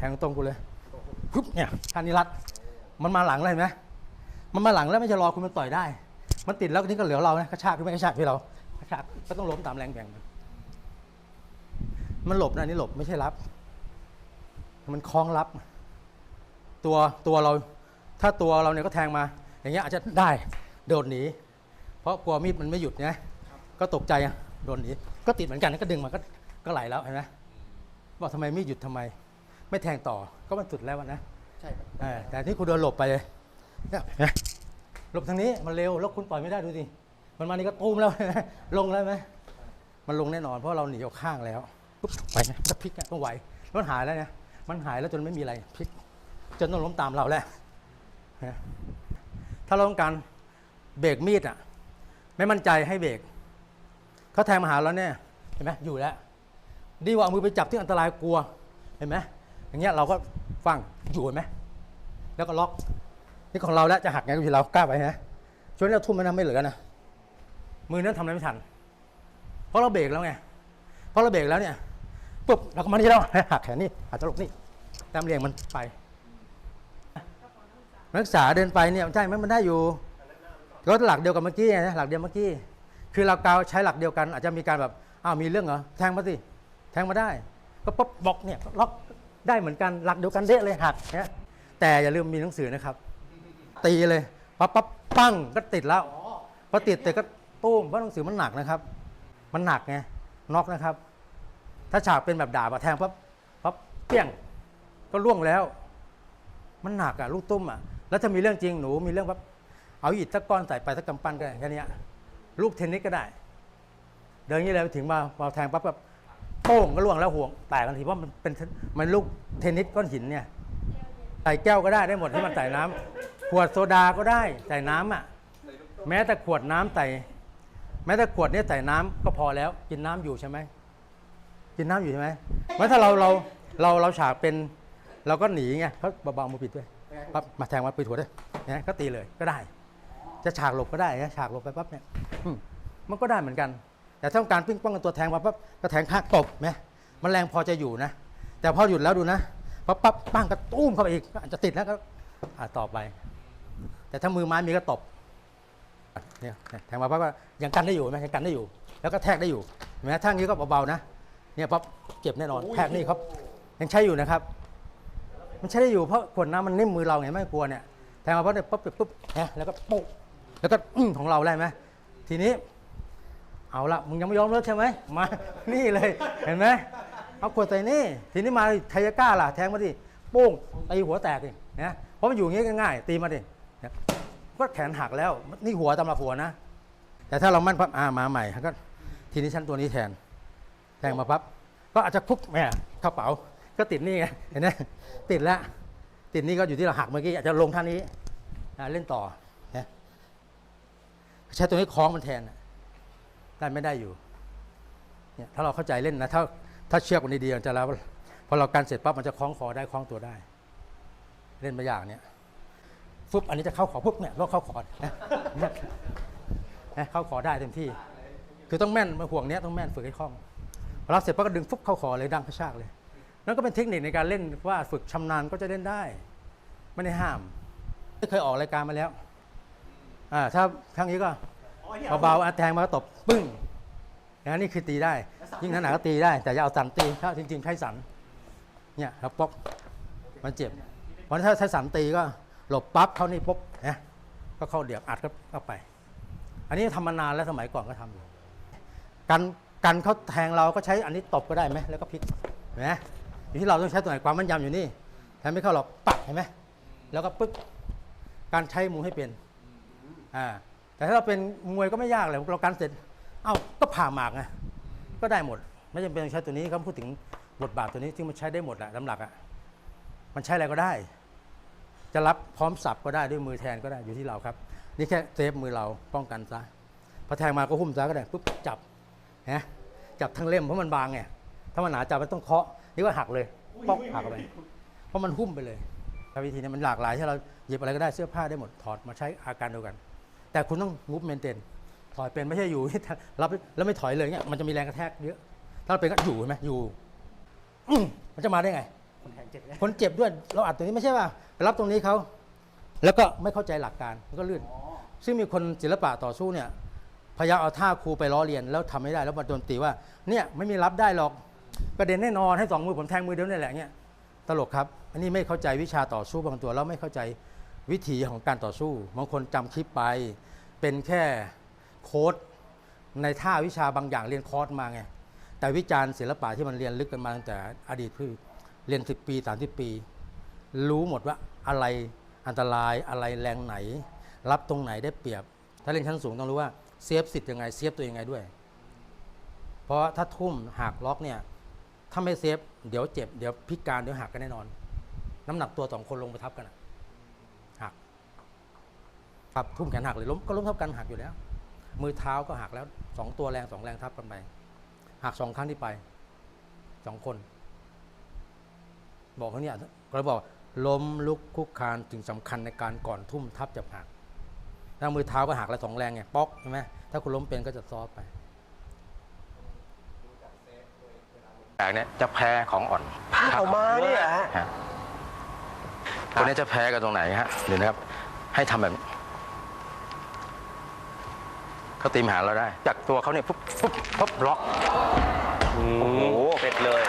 แทงตรงกูเลยปุ๊บเนี่ยท่านี้รัดมันมาหลังเลยเห็นไหมมันมาหลังแล้วไม่จะรอคุณมันต่อยได้ มันติดแล้วนี่ก็เหลือเรานะกระชากขึ้นไม่กระชากที่เรากระชากก็ต้องล้มตามแรงแข่งมันมันหลบนะนี่หลบไม่ใช่รับ มันคล้องรับ ตัวตัวเรา ถ้าตัวเราเนี่ยก็แทงมา อย่างเงี้ยอาจจะได้โดดหนี เพราะกลัวมีดมันไม่หยุดนะก็ตกใจอะโดนหนีก็ติดเหมือนกันก็ดึงมาก็ก็ไหลแล้วเห็นไหมบอกทำไมไม่หยุดทำไม ไม่แทงต่อก็มันสุดแล้วอะนะใช่ครับเออแต่ที่คุณเดินหลบไปเลยเนี่ยเห็นไหมหลบทางนี้มันเร็วแล้วคุณปล่อยไม่ได้ดูสิมันมานี่ก็ตูมแล้วลงแล้วไหมมันลงแน่นอนเพราะเราหนีออกข้างแล้วปุ๊บไปนะจะพลิกอะต้องไหวมันหายแล้วเนี่ยมันหายแล้วจนไม่มีอะไรพลิกจนต้องล้มตามเราแล้วนะถ้าเราต้องการเบรกมีดอะ ไม่มั่นใจให้เบรกเขาแทงมาหาเราเนี่ยเห็นไหมอยู่แล้ว ดีกว่าเอามือไปจับที่อันตรายกลัวเห็นไหม อย่างเงี้ยเราก็ฟังอยู่เห็นไหมแล้วก็ล็อกนี่ของเราแล้วจะหักไงก็ที่เรากล้าไปนะช่วยเราทุ่มมันนะไม่เหลือนะมือนั้นทำอะไรไม่ทัน เพราะเราเบรกแล้วไงเพราะเราเบรกแล้วเนี่ยปุ๊บเราก็มานี่แล้วหักแขนนี่อาจจะหลบนี่ตามเรียงมันไปนักศึกษาเดินไปเนี่ยใช่ไหมมันได้อยู่ก็หลักเดียวกับเมื่อกี้นะหลักเดียวเมื่อกี้ คือเรากาวใช้หลักเดียวกัน อาจจะมีการแบบอ้าวมีเรื่องเหรอแทงมาสิแทงมาได้ ก็ปุ๊บบอกเนี่ยล็อก ได้เหมือนกันหลักเดียวกันเดะเลยหักเนี่ยแต่อย่าลืมมีหนังสือนะครับ ตีเลยปั๊บปั๊บปั้งก็ติดแล้วพอติดแต่ก็ตุ้มเพราะหนังสือมันหนักนะครับ มันหนักไงน็อกนะครับ ถ้าฉากเป็นแบบดาบอะแทงปั๊บปั๊บเปี้ยงก็ล่วงแล้ว มันหนักอะลูกตุ้มอะแล้วถ้ามีเรื่องจริงหนูมีเรื่องปั๊บเอาอิฐสักก้อนใส่ไปสักกำปั้นก็ได้แค่เนี้ยลูกเทนนิสก็ได้ เดินอย่างนี้เลยถึงมามาแทงปั๊บแบบ ป้งก็ล่วงแล้วห่วงแตกทันทีเพราะมันเป็นมันลูกเทนนิสก้อนหินเนี่ยใส่แก้วก็ได้ได้หมดที่มันใส่น้ำขวดโซดาก็ได้ใส่น้ำอะ แม้แต่ขวดน้ำใส่แม้แต่ขวดเนี้ใส่น้ำก็พอแล้ว กินน้ำอยู่ใช่ไหมกินน้ำอยู่ใช่ไหมเพราะถ้าเราเราเราเราฉากเป็นเราก็หนีไงเขาเบาๆมือปิดด้วยปั๊บมาแทงมาปิดหัวด้วยนี่ยก็ตีเลยก็ได้ จะฉากหลบก็ได้นะฉากหลบไปปั๊บเนี่ยมันก็ได้เหมือนกัน แต่ถ้าต้องการปิ้งป้องกันตัวแทงมาปั๊บก็แทงข้างตบไหมมันแรงพอจะอยู่นะ แต่พอหยุดแล้วดูนะปั๊บปั๊บปั้งก็ตุ้มเข้าไปอีกก็อาจจะติดแล้วก็อ่าต่อไป แต่ถ้ามือไม้มีก็ตบเนี่ยแทงมาปั๊บก็ยังกันได้อยู่ไหมยังกันได้อยู่ แล้วก็แทกได้อยู่เห็นไหมถ้างี้ก็เบาๆนะเนี่ยปั๊บเจ็บแน่นอนแทกนี่ครับยังใช้อยู่นะครับ มันใช้ได้อยู่เพราะขวดน้ำมันนิ่มมือเราไงไม่กลัวเนี่ยแทงมาปั๊บเนี่ยปุ๊บปุ๊บเนี่ยแล้วก็ปุ๊บแล้วก็อื้อของเราได้ไหมทีนี้ เอาละมึงยังไม่ยอมเลิกใช่ไหมมา นี่เลย เห็นไหมเอาขวดใส่นี่ ทีนี้มาไทยก้าล่ะ แทงมาดิโป้งตีหัวแตกดินะเพราะมันอยู่อย่างงี้ง่ายๆตีมาดิก็แขนหักแล้ว นี่หัวตำลัหัวนะ แต่ถ้าเรามั่นปั๊บอ่ามาใหม่ก็ทีนี้ชั้นตัวนี้แทนแทงมาปั๊บก็อาจจะคุกแหม่กระเป๋า ก็ติดนี่ไงเห็นไหมติดแล้วติดนี่ก็อยู่ที่เราหักเมื่อกี้อาจจะลงท่านี้เล่นต่อนะใช้ตัวนี้คล้องมันแทน ได้ไม่ได้อยู่เนี่ยถ้าเราเข้าใจเล่นนะ ถ้าถ้าเชือกมันดีๆจะแล้วพอเราการเสร็จปั๊บมันจะคล้องคอได้คล้องตัวได้ เล่นมาอย่างเนี่ยฟึบอันนี้จะเข้าขอปุ๊บเนี่ยก็เข้าขอนะนะเข้าขอได้เต็มที่ คือต้องแม่นมาห่วงเนี้ยต้องแม่นฝึกให้คล่องพอรับเสร็จปั๊บก็ดึงฟุบเข้าคอเลยดังกระชากเลย นั่นก็เป็นเทคนิคในการเล่นว่าฝึกชำนาญก็จะเล่นได้ไม่ได้ห้ามไม่เคยออกรายการมาแล้วอ่าถ้าครั้งนี้ก็ เบาๆอะแทงมาก็ตบปึ้งอย่างนี้คือตีได้ ยิ่งหนาๆก็ตีได้ แต่อย่าเอาสันตีถ้าจริง ๆ ใช้สัน เนี่ยครับป๊อกมันเจ็บเพราะถ้าใช้สันตีก็หลบปั๊บเข้านี่ปุ๊บนะก็เข้าเดียบอัดก็เข้าไป อันนี้ทำมานานแล้วสมัยก่อนก็ทำอยู่กันกันเขาแทงเราก็ใช้อันนี้ตบก็ได้ไหมแล้วก็พลิกเห็นไหมอยู่ที่เราต้องใช้ตัวไหนความมั่นยำอยู่นี่แทงไม่เข้าหรอกปักเห็นไหมแล้วก็ปึ๊กการใช้มือให้เป็นอ่า แต่ถ้าเราเป็นมวยก็ไม่ยากเลยเราการเสร็จ เอ้าก็ผ่าหมากไงก็ได้หมด ไม่จำเป็นต้องใช้ตัวนี้เขาพูดถึงบทบาทตัวนี้ที่มันใช้ได้หมดแหละลำหลักอะมันใช้อะไรก็ได้ จะรับพร้อมสับก็ได้ด้วยมือแทนก็ได้อยู่ที่เราครับ นี่แค่เซฟมือเราป้องกันซะพอแทงมาก็หุ้มซะก็ได้ปุ๊บจับฮะจับทั้งเล่มเพราะมันบางไงถ้ามันหนาจับมันต้องเคาะนี่ก็หักเลยป๊อกหักไปเพราะมันหุ้มไปเลยวิธีนี้มันหลากหลายที่เราหยิบอะไรก็ได้เสื้อผ้าได้หมดถอดมาใช้อาการเดียวกัน แต่คุณต้องมูฟเมนเทนถอยเป็นไม่ใช่อยู่รับแล้วไม่ถอยเลยเงี้ยมันจะมีแรงกระแทกเยอะ ถ้าเราเป็นก็อยู่เห็นไหมอยู่อื้อมันจะมาได้ไง คนแทงเจ็บเลยคนเจ็บด้วย เราอัดตรงนี้ไม่ใช่ว่าไปรับตรงนี้เขาแล้วก็ไม่เข้าใจหลักการมันก็ลื่น ซึ่งมีคนศิลปะต่อสู้เนี่ยพยายามเอาท่าครูไปล้อเลียนแล้วทำไม่ได้แล้วมาโดนตีว่าเนี่ยไม่มีรับได้หรอกประเด็นแน่นอนให้สองมือผมแทงมือเดียวนี่แหละเนี่ยตลกครับ อันนี้ไม่เข้าใจวิชาต่อสู้บางตัวแล้วไม่เข้าใจ วิธีของการต่อสู้บางคนจำคลิปไป เป็นแค่โค้ดในท่าวิชาบางอย่างเรียนคอร์สมาไงแต่วิจารณ์ศิลปะที่มันเรียนลึกกันมาตั้งแต่อดีตคือเรียน 10 ปี 30 ปี รู้หมดว่าอะไรอันตรายอะไรแรงไหน รับตรงไหนได้เปรียบ ถ้าเล่นชั้นสูงต้องรู้ว่าเซฟสิทธิ์ยังไงเซฟตัวยังไงด้วย เพราะถ้าทุ่มหักล็อกเนี่ยถ้าไม่เซฟเดี๋ยวเจ็บเดี๋ยวพิการเดี๋ยวหักกันแน่นอน น้ำหนักตัวสองคนลงไปทับกันอะ ครับทุ่มแขนหักเลยล้มก็ล้มทับกันหักอยู่แล้ว มือเท้าก็หักแล้วสองตัวแรงสองแรงทับกันไปหักสองครั้งที่ไปสองคน บอกเขาเนี่ยก็เลยบอกล้มลุกคุกคานถึงสำคัญในการก่อนทุ่มทับจะหักถ้ามือเท้าก็หักแล้วสองแรงไงป๊อกใช่ไหมถ้าคุณล้มเป็นก็จะซอฟต์ไปแตกเนี่ยจะแพ้ของอ่อนผ้าออกมาเนี่ยฮะฮะตัวนี้จะแพ้กันตรงไหนฮะเดี๋ยวนะครับ ให้ทำแบบนี้ เขาตีมหาเราได้ จากตัวเขาเนี่ยปุ๊บปุ๊บปุ๊บล็อกโอ้โหเป็ดเลย